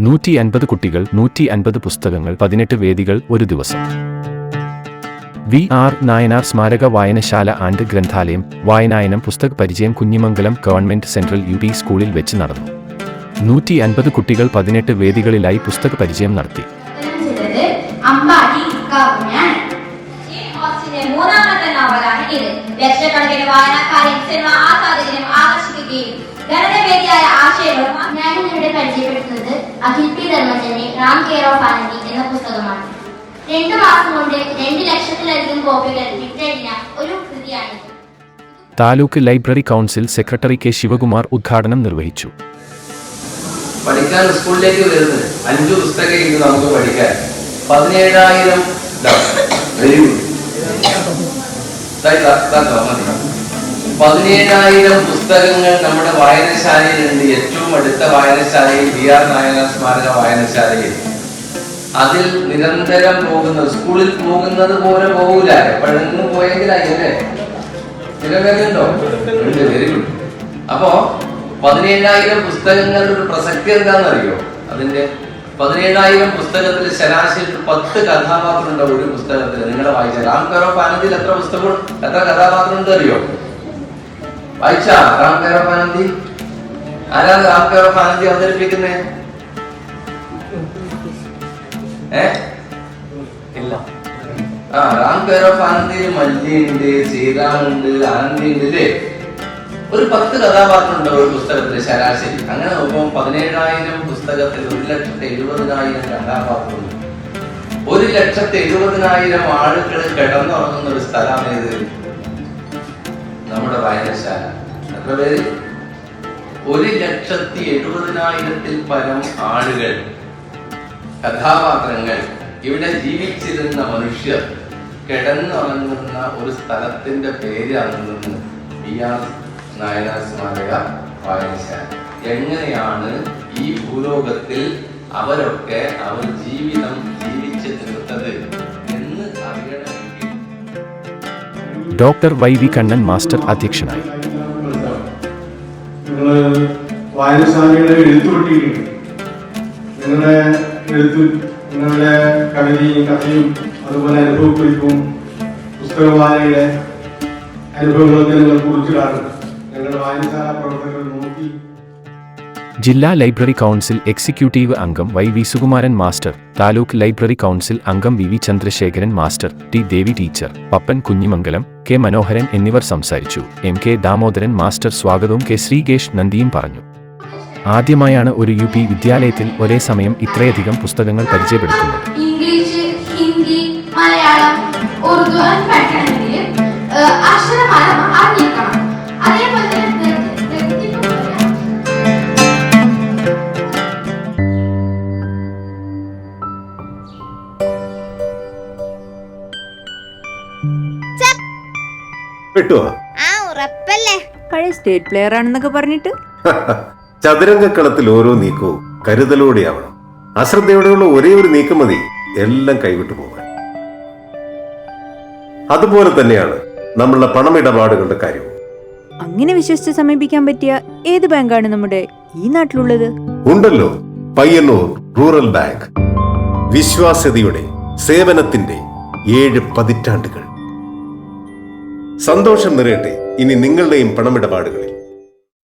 നൂറ്റി അൻപത് കുട്ടികൾ നൂറ്റി അൻപത് പുസ്തകങ്ങൾ പതിനെട്ട് വേദികൾ ഒരു ദിവസം. വി ആർ നായനാർ സ്മാരക വായനശാല ആൻഡ് ഗ്രന്ഥാലയം വായനായനം പുസ്തക പരിചയം Kunhimangalam government central U P സ്കൂളിൽ വെച്ച് നടന്നു. നൂറ്റി അൻപത് കുട്ടികൾ പതിനെട്ട് വേദികളിലായി പുസ്തക പരിചയം നടത്തി. മൂന്നാമത്തെ ഞാനിന്നിവിടെ പരിചയപ്പെടുത്തുന്നത് അഖിൽ പി ധർമ്മജന്റെ റാം കെയർ ഓഫ് ആനന്ദി എന്ന പുസ്തകമാണ്. രണ്ടു മാസം കൊണ്ട് രണ്ട് ലക്ഷത്തിലധികം കോപ്പികൾ വിറ്റഴിഞ്ഞ ഒരു കൃതിയാണ് taluk library council secretary K Sivakumar ഉദ്ഘാടനം നിർവഹിച്ചു. പഠിക്കാൻ സ്കൂളിലേക്ക് വരുന്നത് അഞ്ചു പുസ്തകം ഇരുന്ന് നമുക്ക് പഠിക്കാൻ. പതിനേഴായിരം വെരി ഗുഡ് പതിനേഴായിരം പുസ്തകങ്ങൾ നമ്മുടെ വായനശാലയിലുണ്ട് ഏറ്റവും അടുത്ത വായനശാലയിൽ ബി ആർ നായനാർ സ്മാരക വായനശാലയിൽ. അതിൽ നിരന്തരം പോകുന്നത് സ്കൂളിൽ പോകുന്നത് പോലെ പോകൂല. എപ്പോഴെങ്കിലും പോയെങ്കിലായി അല്ലേ? നിലവിലുണ്ടോ? വെരി അപ്പോ പതിനേഴായിരം പുസ്തകങ്ങളുടെ ഒരു പ്രസക്തി എന്താണെന്നറിയോ? അതിന്റെ പതിനേഴായിരം പുസ്തകത്തിൽ ശരാശരി പത്ത് കഥാപാത്രം ഒരു പുസ്തകത്തിൽ നിങ്ങൾ വായിച്ചാൽ. രാം പാനത്തിൽ എത്ര പുസ്തകം എത്ര കഥാപാത്രം അറിയോ? വായിച്ച? റാം കെയർ ഓഫ് ആനന്ദി ആരാണ് റാം കെയർ ഓഫ് ആനന്ദി അവതരിപ്പിക്കുന്നേ? ഏ? ഇല്ല. ആ റാം കെയർ ഓഫ് ആനന്ദിയിൽ മല്ലിയുണ്ട് ശ്രീറാമുണ്ട് ആനന്ദിയുണ്ട് ഇല്ലേ? ഒരു പത്ത് കഥാപാത്രം ഉണ്ട് ഒരു പുസ്തകത്തിൽ ശരാശരി. അങ്ങനെ നോക്കുമ്പോൾ പതിനേഴായിരം പുസ്തകത്തിൽ ഒരു ലക്ഷത്തി എഴുപതിനായിരം കഥാപാത്രമുണ്ട്. ഒരു ലക്ഷത്തി എഴുപതിനായിരം ആളുകൾ കിടന്നുറങ്ങുന്ന ഒരു സ്ഥലമാണ് ഇത് നമ്മുടെ വായനശാല. എത്ര പേര്? ഒരു ലക്ഷത്തി എഴുപതിനായിരത്തിൽ പരം ആളുകൾ കഥാപാത്രങ്ങൾ ഇവിടെ ജീവിച്ചിരുന്ന മനുഷ്യർ കിടന്നുറങ്ങുന്ന ഒരു സ്ഥലത്തിന്റെ പേരാണെന്ന് ബി ആർ നായനാർ സ്മാരക വായനശാല. എങ്ങനെയാണ് ഈ ഭൂലോകത്തിൽ അവരൊക്കെ അവർ ജീവിതം ജീവിച്ചു തീർത്തത്? Doctor Y V Kannan master അധ്യക്ഷനായി. വായനശാലയുടെ അതുപോലെ അനുഭവങ്ങളൊക്കെ നിങ്ങൾ കുറിച്ചിടാറുണ്ട്. ഞങ്ങളുടെ വായനശാല പ്രവർത്തകർ ജില്ലാ ലൈബ്രറി കൗൺസിൽ എക്സിക്യൂട്ടീവ് അംഗം Y V Sukumaran master taluk library council അംഗം V V Chandrasekharan master T Devi teacher Pappan Kunhimangalam K Manoharan എന്നിവർ സംസാരിച്ചു. എം കെ ദാമോദരൻ മാസ്റ്റർ സ്വാഗതവും കെ ശ്രീകേഷ് നന്ദിയും പറഞ്ഞു. ആദ്യമായാണ് ഒരു യു പി വിദ്യാലയത്തിൽ ഒരേ സമയം ഇത്രയധികം പുസ്തകങ്ങൾ പരിചയപ്പെടുത്തുന്നത്. ഇംഗ്ലീഷ് ഹിന്ദി മലയാളം ഉറുദു കിട്ടുവോ ആ ഉറപ്പല്ലേ? സ്റ്റേറ്റ് പ്ലെയർ ആണെന്നൊക്കെ പറഞ്ഞിട്ട്. ചതുരംഗക്കളത്തിൽ ഓരോ നീക്കവും കരുതലോടെയാവണം അശ്രദ്ധയോടെയുള്ള ഒരേ ഒരു നീക്കം മതി. എല്ലാം കൈവിട്ടു പോകാൻ. അതുപോലെ തന്നെയാണ് നമ്മളുടെ പണമിടപാടുകളുടെ കാര്യവും. അങ്ങനെ വിശ്വസിച്ച് സമീപിക്കാൻ പറ്റിയ ഏത് ബാങ്കാണ് നമ്മുടെ ഈ നാട്ടിലുള്ളത്? ഉണ്ടല്ലോ പയ്യന്നൂർ റൂറൽ ബാങ്ക്. വിശ്വാസ്യതയുടെ സേവനത്തിന്റെ ഏഴ് പതിറ്റാണ്ടുകൾ. സന്തോഷം നിറയട്ടെ. ഇനി നിങ്ങളുടെയും പണമിടപാടുകളിൽ.